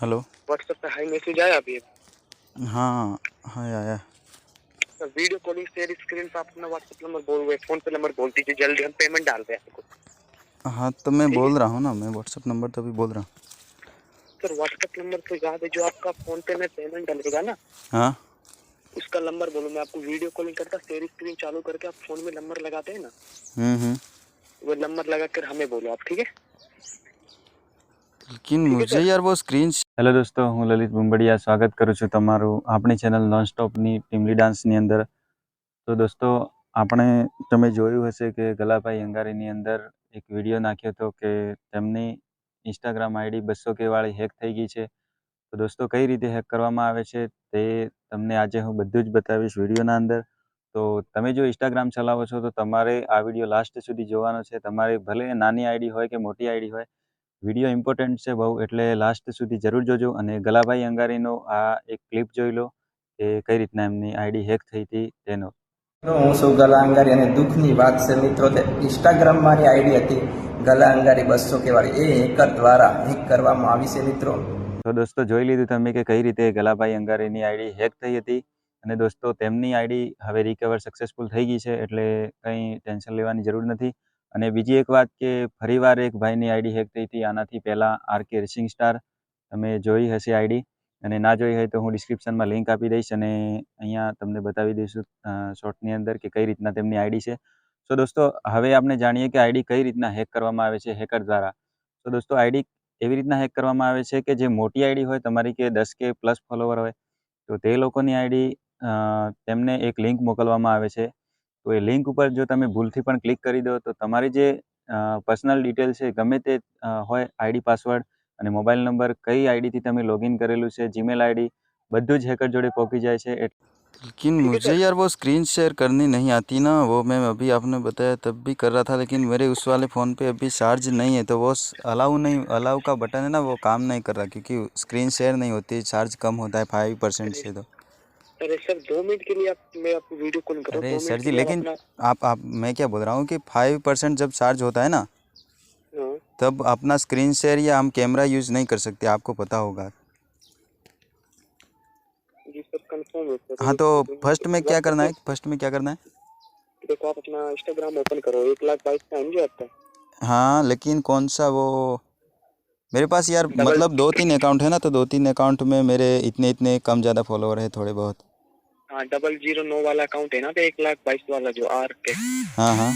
Hello. WhatsApp पे hi message आया अभी? हाँ हाँ आया वीडियो कॉलिंग शेयर स्क्रीन पे आप अपना व्हाट्सएप नंबर बोल हुए फ़ोन पे नंबर बोल दीजिए जल्दी हम पेमेंट डाल रहे आपको। हाँ तो मैं बोल रहा हूँ ना मैं व्हाट्सएप नंबर तो अभी बोल रहा हूँ। सर व्हाट्सएप नंबर तो याद है जो आपका फ़ोन पे में पेमेंट डलेगा ना हाँ। उसका नंबर बोलो मैं आपको वीडियो कॉलिंग करता शेयर स्क्रीन चालू करके आप फ़ोन में नंबर लगाते हैं ना हम्म, हम्म। वो नंबर लगा कर हमें बोलो आप ठीक है? लेकिन मुझे यार वो स्क्रीन હેલો દોસ્તો, હું લલિત બુંબડિયા સ્વાગત કરું છું તમારું આપણી ચેનલ નોન સ્ટોપની ટીમલી ડાન્સની અંદર. તો દોસ્તો, આપણે તમે જોયું હશે કે ગલાભાઈ અંગારીની અંદર એક વીડિયો નાખ્યો હતો કે તેમની ઇન્સ્ટાગ્રામ આઈડી બસો કે વાળી હેક થઈ ગઈ છે. તો દોસ્તો, કઈ રીતે હેક કરવામાં આવે છે તે તમને આજે હું બધું જ બતાવીશ વિડીયોના અંદર. તો તમે જો ઇન્સ્ટાગ્રામ ચલાવો છો તો તમારે આ વીડિયો લાસ્ટ સુધી જોવાનો છે. તમારે ભલે નાની આઈડી હોય કે મોટી આઈડી હોય વીડિયો ઇમ્પોર્ટન્ટ છે બહુ એટલે લાસ્ટ સુધી જરૂર જોજો. અને ગલાભાઈ અંગારીનો આ એક ક્લિપ જોઈ લો કે કઈ રીતના એમની આઈડી હેક થઈ હતી તેનો. હું છું ગલા અંગારી અને દુઃખની વાત છે મિત્રો તે ઇન્સ્ટાગ્રામ મારી આઈડી હતી. ગલા અંગારી બસો કેવાળી એ હેકર દ્વારા હેક કરવામાં આવી છે મિત્રો. તો દોસ્તો જોઈ લીધું તમે કે કઈ રીતે ગલાભાઈ અંગારીની આઈડી હેક થઈ હતી. અને દોસ્તો તેમની આઈડી હવે રિકવર સક્સેસફુલ થઈ ગઈ છે એટલે કંઈ ટેન્શન લેવાની જરૂર નથી. અને બીજી એક વાત કે ફરીવાર એક ભાઈની આઈડી હેક થઈ હતી. આનાથી પહેલાં આર કે રેસિંગ સ્ટાર તમે જોઈ હશે આઈડી. અને ના જોઈ હોય તો હું ડિસ્ક્રિપ્શનમાં લિંક આપી દઈશ અને અહીંયા તમને બતાવી દઈશું શોર્ટની અંદર કે કઈ રીતના તેમની આઈડી છે. સો દોસ્તો, હવે આપણે જાણીએ કે આઈડી કઈ રીતના હેક કરવામાં આવે છે હેકર દ્વારા. તો દોસ્તો, આઈડી એવી રીતના હેક કરવામાં આવે છે કે જે મોટી આઈડી હોય, તમારી કે દસ કે પ્લસ ફોલોવર હોય, તો તે લોકોની આઈડી તેમને એક લિંક મોકલવામાં આવે છે. તો એ લિંક ઉપર જો તમે ભૂલથી પણ ક્લિક કરી દો તો તમારી જે પર્સનલ ડિટેલ છે ગમે તે અ, હોય આઈડી પાસવર્ડ અને મોબાઈલ નંબર કઈ આઈડીથી તમે લોગિન કરેલું છે જીમેલ આઈડી બધું જ હેકર જોડે પહોંચી જાય છે એટ- लेकिन है मुझे सर। यार वो स्क्रीन शेयर करनी नहीं आती ना वो मैं अभी आपने बताया तब भी कर रहा था लेकिन मेरे उस वाले फ़ोन पे अभी चार्ज नहीं है तो वो अलाउ नहीं अलाउ का बटन है ना वो काम नहीं कर रहा क्योंकि स्क्रीन शेयर नहीं होती चार्ज कम होता है फाइव परसेंट से तो अरे सर दो मिनट के लिए आप मैं आपको वीडियो कॉल करूँ अरे सर जी लेकिन आप आप मैं क्या बोल रहा हूँ कि फाइव परसेंट जब चार्ज होता है ना हाँ। तब अपना स्क्रीन शेयर या हम कैमरा यूज़ नहीं कर सकते आपको पता होगा। जी सर कंफर्म है सर। हाँ तो फ़र्स्ट में क्या करना है? फ़र्स्ट में क्या करना है? देखो आप अपना इंस्टाग्राम ओपन करो एक लाख बाईस का एम आता है हाँ लेकिन कौन सा वो मेरे पास यार मतलब दो तीन अकाउंट है ना तो दो तीन अकाउंट में मेरे इतने इतने कम ज़्यादा फॉलोवर है थोड़े बहुत। डबल ज़ीरो नौ वाला अकाउंट है ना तो एक लाख बाईस वाला जो आर के। हाँ हाँ।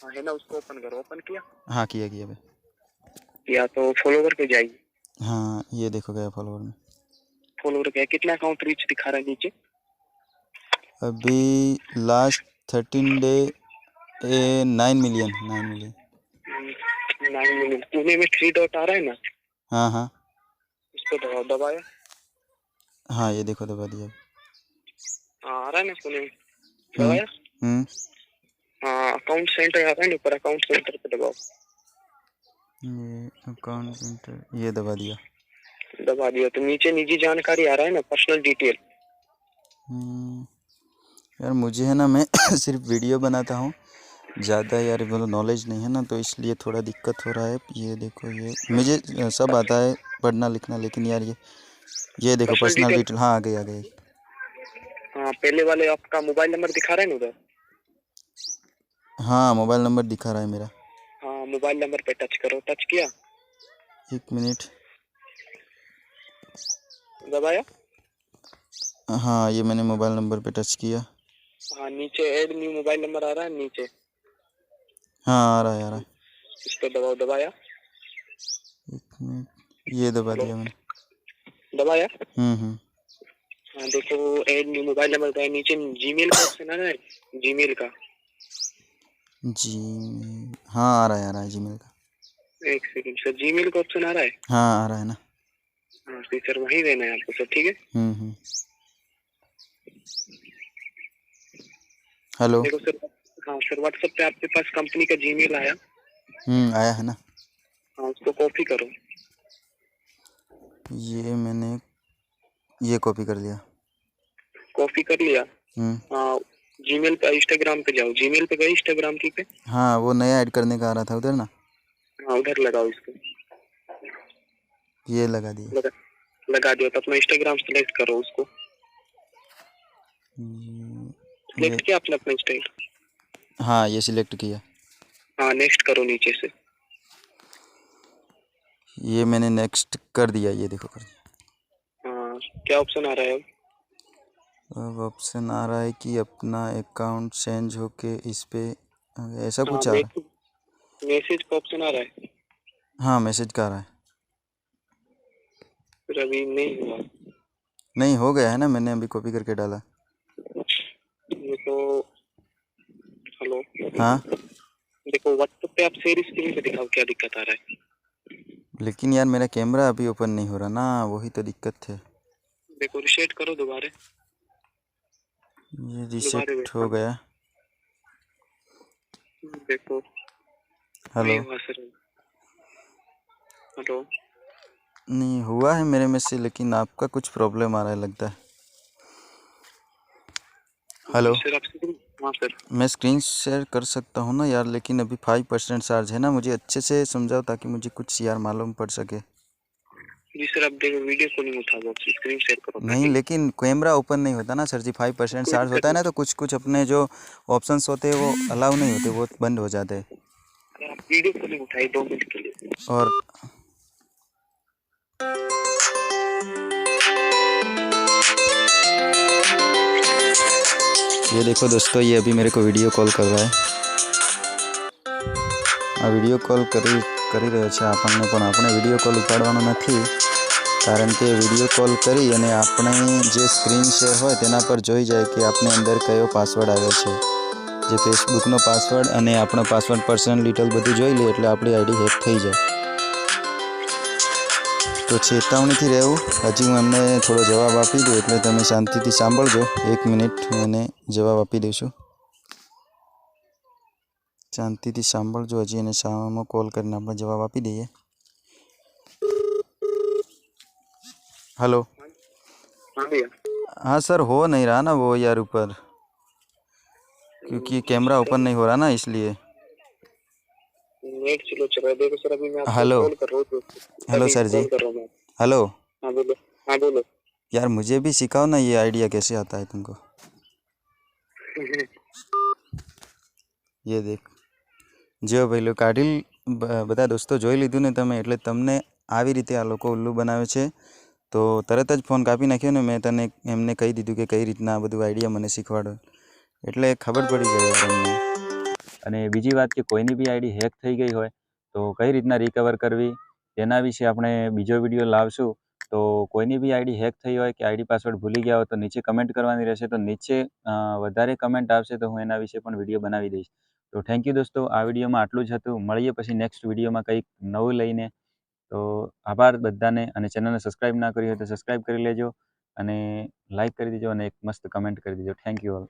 हाँ है ना उसको ओपन करो। ओपन किया? हाँ किया किया भाई। या तो फॉलोवर पे जाइए हाँ ये देखो गया फॉलोवर में। फॉलोवर पे कितना अकाउंट रीच दिखा रहा है नीचे? अभी last thirteen day A nine million nine million nine minute Pune में थ्री डॉट आ रहा है ना? हाँ हाँ। उस पर दबाओ दबाया? हाँ ये देखो दबा दिया। हाँ आ रहा है ना पुणे में हम्म हाँ अकाउंट सेंटर आ रहा है ना ऊपर अकाउंट सेंटर पे दबाओ ये अकाउंट इंटर ये दबा दिया। दबा दिया तो नीचे निजी जानकारी आ रहा है ना पर्सनल डिटेल हम्म, यार मुझे है ना मैं सिर्फ़ वीडियो बनाता हूँ। ज़्यादा यार मतलब नॉलेज नहीं है ना तो इसलिए थोड़ा दिक्कत हो रहा है। ये देखो ये मुझे सब आता है पढ़ना लिखना लेकिन यार ये ये देखो पर्सनल डिटेल हाँ आ गई आ गई। हाँ पहले वाले आपका मोबाइल नंबर दिखा रहा है ना उधर? हाँ मोबाइल नंबर दिखा रहा है मेरा। हाँ मोबाइल नंबर पे टच करो। टच किया? एक मिनट। दबाया हाँ ये मैंने मोबाइल नंबर पे टच किया। हाँ नीचे ऐड न्यू मोबाइल नंबर आ रहा है नीचे। हाँ आ रहा है आ रहा है। इस पर दबाओ दबाया? एक मिनट ये दबा दिया मैंने। दबाया? हम्म हम्म। हाँ देखो वो ऐड न्यू मोबाइल नंबर का है नीचे जीमेल का ऑप्शन आ रहा है जीमेल का। जी हाँ आ रहा है आ रहा है जी मेल का। एक सेकंड सर जीमेल का ऑप्शन आ रहा है? हाँ आ रहा है ना। हाँ तो सर वहीं रहना है आपको सर ठीक है? हम्म हम्म। हेलो देखो सर हाँ सर व्हाट्सएप पे आपके पास कंपनी का जीमेल आया। हम्म आया है ना। हाँ उसको कॉपी करो। ये मैंने ये कॉपी कर लिया। कॉपी कर लिया? हम्म। हाँ जीमेल पे इंस्टाग्राम पे जाओ। जीमेल पे गए इंस्टाग्राम की पे? हाँ वो नया ऐड करने का आ रहा था उधर ना? हाँ उधर लगाओ इसको। ये लगा दिया। लगा लगा दिया तो अपना इंस्टाग्राम सेलेक्ट करो उसको। सिलेक्ट किया आपने अपना इंस्टा हाँ ये सिलेक्ट किया। हाँ नेक्स्ट करो नीचे से। ये मैंने नेक्स्ट कर दिया ये देखो कर दिया। क्या ऑप्शन आ रहा है अब? ऑप्शन आ रहा है कि अपना अकाउंट चेंज होके इस पे ऐसा हाँ, कुछ आ रहा है? मैसेज मैसेज का ऑप्शन आ रहा है। हाँ मैसेज का आ रहा है। फिर अभी नहीं हुआ। नहीं हो गया है ना मैंने अभी कॉपी करके डाला। देखो हेलो हाँ? देखो व्हाट्सएप पे आप शेयर स्क्रीन पे दिखाओ क्या दिक्कत आ रहा है। लेकिन यार मेरा कैमरा अभी ओपन नहीं हो रहा ना वही तो दिक्कत है। देखो रिसेट करो दोबारा। ये रिसेट हो गया। देखो हेलो हेलो नहीं हुआ है मेरे में से लेकिन आपका कुछ प्रॉब्लम आ रहा है लगता है। हेलो हाँ सर मैं स्क्रीन शेयर कर सकता हूँ ना यार लेकिन अभी फाइव परसेंट चार्ज है ना मुझे अच्छे से समझाओ ताकि मुझे कुछ यार मालूम पड़ सके। जी सर आप देखो वीडियो कॉलिंग उठा दो स्क्रीन शेयर करो नहीं लेकिन कैमरा ओपन नहीं होता ना sir ji five percent charge होता है ना तो कुछ कुछ अपने जो ऑप्शंस होते हैं वो अलाउ नहीं होते वो बंद हो जाते हैं अरे आप वीडियो कॉलिंग उठाई दो मिनट के लिए और ये देखो दोस्तों ये अभी मेरे को वीडियो कॉल कर रहा है આ વિડીયો કોલ કરી કરી રહ્યો છે આપણને પણ આપણે વિડીયો કોલ ઉપાડવાનો નથી કારણ કે વીડિયો કોલ કરી અને આપણે જે સ્ક્રીન શેર હોય તેના પર જોઈ જાય કે આપણે અંદર કયો પાસવર્ડ આવ્યો છે. જે ફેસબુકનો પાસવર્ડ અને આપણો પાસવર્ડ પર્સનલ ડિટેલ બધું જોઈ લે એટલે આપણી આઈડી હેક થઈ જાય. તો ચેતવણીથી રહેવું. હજી હું એમને થોડો જવાબ આપી દઉં એટલે તમે શાંતિથી સાંભળજો. એક મિનિટ હું એને જવાબ આપી છું. શાંતિથી સાંભળજો. હજી એને સામો કોલ કરીને આપણે જવાબ આપી દઈએ. हेलो हाँ भैया हाँ सर हो नहीं रहा ना वो यार ऊपर क्योंकि कैमरा ओपन नहीं हो रहा ना इसलिए नेट चलो चला देखो सर अभी मैं आपको हेलो। कॉल कर रहा हूँ तो- हेलो अभी सर जी। कॉल कर रहा हूँ मैं हेलो हाँ बोलो हाँ बोलो यार मुझे भी सिखाओ ना ये आइडिया कैसे आता है तुमको ये देख જો ભાઈ લોકો કાઢી બ- બધા દોસ્તો જોઈ લીધું ને તમે એટલે તમને આવી રીતે આ લોકો ઉલ્લુ બનાવે છે તો તરત જ ફોન કાપી નાખ્યો ને મેં તને એમને કહી દીધું કે કઈ રીતના બધું આઈડિયા મને શીખવાડો. એટલે ખબર પડી ગઈ તમને અને બીજી વાત કે કોઈની બી આઈડી હેક થઈ ગઈ હોય, તો કઈ રીતના રિકવર કરવી, તેના વિશે આપણે બીજો વીડિયો લાવશું. તો કોઈની બી આઈડી હેક થઈ હોય કે આઈડી પાસવર્ડ ભૂલી ગયા હોય તો નીચે કમેન્ટ કરવાની રહેશે. તો નીચે વધારે કમેન્ટ આવશે તો હું એના વિશે પણ વીડિયો બનાવી દઈશ. તો થેન્ક યુ દોસ્તો, આ વિડીયોમાં આટલું જ હતું. મળીએ પછી નેક્સ્ટ વિડીયોમાં કંઈક નવું લઈને. તો આભાર બધાને અને ચેનલને સબસ્ક્રાઈબ ના કરી હોય તો સબસ્ક્રાઈબ કરી લેજો અને લાઇક કરી દેજો અને એક મસ્ત કમેન્ટ કરી દેજો. Thank you all